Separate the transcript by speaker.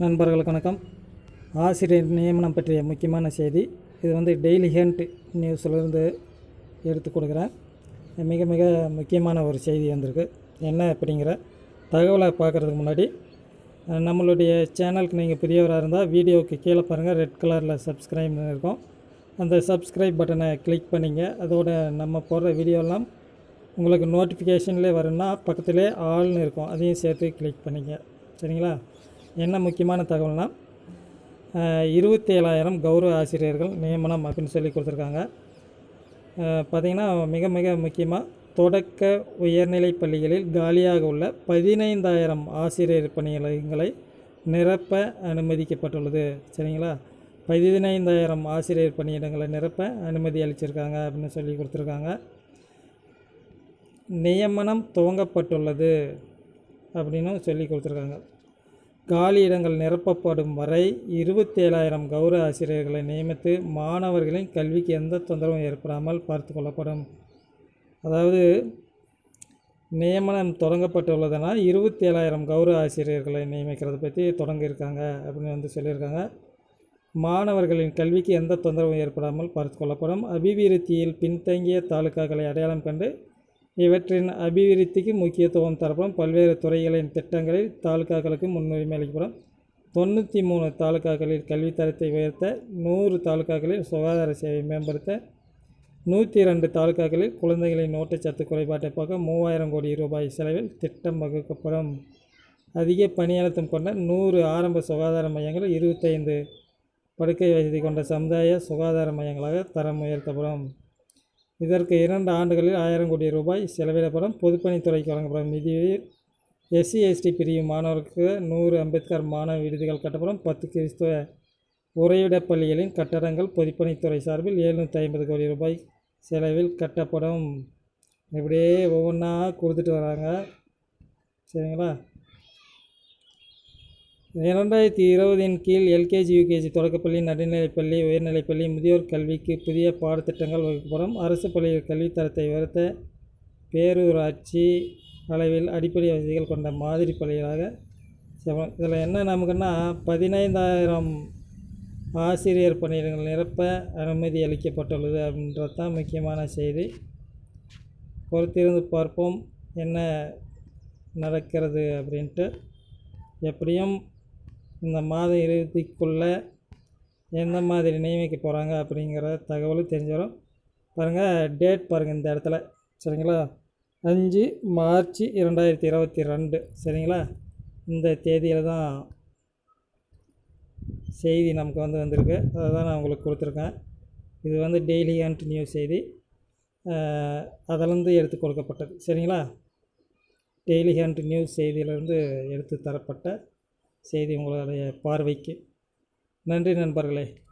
Speaker 1: நண்பர்களுக்கு வணக்கம். ஆசிரியர் நியமனம் பற்றிய முக்கியமான செய்தி. இது வந்து டெய்லி ஹேண்ட் நியூஸ்லேருந்து எடுத்து கொடுக்குறேன். மிக மிக முக்கியமான ஒரு செய்தி வந்திருக்கு. என்ன அப்படிங்கிற தகவலை பார்க்குறதுக்கு முன்னாடி நம்மளுடைய சேனலுக்கு நீங்கள் புதியவராக இருந்தால் வீடியோவுக்கு கீழே பாருங்கள் ரெட் கலரில் சப்ஸ்கிரைப் இருக்கும். அந்த சப்ஸ்கிரைப் பட்டனை கிளிக் பண்ணிங்க. அதோட நம்ம போடுற வீடியோலாம் உங்களுக்கு நோட்டிஃபிகேஷன்லேயே வரும்னா பக்கத்திலே ஆள்னு இருக்கும். அதையும் சேர்த்து கிளிக் பண்ணிங்க. சரிங்களா? என்ன முக்கியமான தகவல்னால் இருபத்தி ஏழாயிரம் கௌரவ ஆசிரியர்கள் நியமனம் அப்படின்னு சொல்லி கொடுத்துருக்காங்க. பார்த்திங்கன்னா மிக மிக முக்கியமாக தொடக்க உயர்நிலை பள்ளிகளில் காலியாக உள்ள பதினைந்தாயிரம் ஆசிரியர் பணியிடங்களை நிரப்ப அனுமதிக்கப்பட்டுள்ளது. சரிங்களா? பதினைந்தாயிரம் ஆசிரியர் பணியிடங்களை நிரப்ப அனுமதி அளிச்சிருக்காங்க அப்படின்னு சொல்லி கொடுத்துருக்காங்க. நியமனம் துவங்கப்பட்டுள்ளது அப்படின்னு சொல்லி கொடுத்துருக்காங்க. காலி இடங்கள் நிரப்பப்படும் வரை இருபத்தேழாயிரம் கௌரவ ஆசிரியர்களை நியமித்து மாணவர்களின் கல்விக்கு எந்த தொந்தரவும் ஏற்படாமல் பார்த்து கொள்ளப்படும். அதாவது நியமனம் தொடங்கப்பட்டுள்ளதுனா இருபத்தேழாயிரம் கௌரவ ஆசிரியர்களை நியமிக்கிறதை பற்றி தொடங்கியிருக்காங்க அப்படின்னு வந்து சொல்லியிருக்காங்க. மாணவர்களின் கல்விக்கு எந்த தொந்தரவும் ஏற்படாமல் பார்த்து கொள்ளப்படும். அபிவிருத்தியில் பின்தங்கிய தாலுக்காக்களை அடையாளம் கண்டு இவற்றின் அபிவிருத்திக்கு முக்கியத்துவம் தரப்படும் பல்வேறு துறைகளின் திட்டங்களில் தாலுக்காக்களுக்கு முன்னுரிமை அளிக்கப்படும். தொண்ணூற்றி மூணு தாலுக்காக்களில் கல்வித்தரத்தை உயர்த்த நூறு தாலுக்காக்களில் சுகாதார சேவை மேம்படுத்த நூற்றி ரெண்டு தாலுக்காக்களில் குழந்தைகளின் ஊட்டச்சத்து குறைபாட்டை பார்க்க மூவாயிரம் கோடி ரூபாய் செலவில் திட்டம் வகுக்கப்படும். அதிக பணியழுத்தம் கொண்ட நூறு ஆரம்ப சுகாதார மையங்கள் இருபத்தைந்து படுக்கை வசதி கொண்ட சமுதாய சுகாதார மையங்களாக தரம் உயர்த்தப்படும். இதற்கு இரண்டு ஆண்டுகளில் ஆயிரம் கோடி ரூபாய் செலவிடப்படும். பொதுப்பணித்துறைக்கு வழங்கப்படும் நிதியில் எஸ்சி எஸ்டி பிரிவு மாணவருக்கு நூறு அம்பேத்கர் மாணவ விடுதிகள் கட்டப்படும். பத்து கிறிஸ்துவ உறைவிடப் பள்ளிகளின் கட்டடங்கள் பொதுப்பணித்துறை சார்பில் எழுநூற்றி ஐம்பது கோடி ரூபாய் செலவில் கட்டப்படும். இப்படியே ஒவ்வொன்றா கொடுத்துட்டு வராங்க. சரிங்களா? இரண்டாயிரத்தி இருபதின் கீழ் எல்கேஜி யூகேஜி தொடக்கப்பள்ளி நடுநிலைப்பள்ளி உயர்நிலைப்பள்ளி முதியோர் கல்விக்கு புதிய பாடத்திட்டங்கள் வகுக்கப்படும். அரசு பள்ளிகள் கல்வித்தரத்தை உயர்த்த பேரூராட்சி அளவில் அடிப்படை வசதிகள் கொண்ட மாதிரி பள்ளிகளாக செவ- இதில் என்ன நமக்குன்னா பதினைந்தாயிரம் ஆசிரியர் பணியிடங்கள் நிரப்ப அனுமதி அளிக்கப்பட்டுள்ளது அப்படின்றது தான் முக்கியமான செய்தி. பொறுத்திருந்து பார்ப்போம் என்ன நடக்கிறது அப்படின்ட்டு. எப்படியும் இந்த மாத இறுதிக்குள்ளே எந்த மாதிரி நியமிக்க போகிறாங்க அப்படிங்கிற தகவலும் தெரிஞ்சிடும் பாருங்கள் டேட் பாருங்கள் இந்த இடத்துல. சரிங்களா? அஞ்சு மார்ச் இரண்டாயிரத்தி இருபத்தி ரெண்டு. சரிங்களா? இந்த தேதியில் தான் செய்தி நமக்கு வந்து வந்திருக்கு. அதை தான் நான் உங்களுக்கு கொடுத்துருக்கேன். இது வந்து டெய்லி அண்ட் நியூஸ் செய்தி. அஹ், அதிலிருந்து எடுத்து கொடுக்கப்பட்டது. சரிங்களா? டெய்லி ஹேண்ட் நியூஸ் செய்தியிலிருந்து எடுத்து தரப்பட்ட செய்தி உங்களுடைய பார்வைக்கு. நன்றி நண்பர்களே.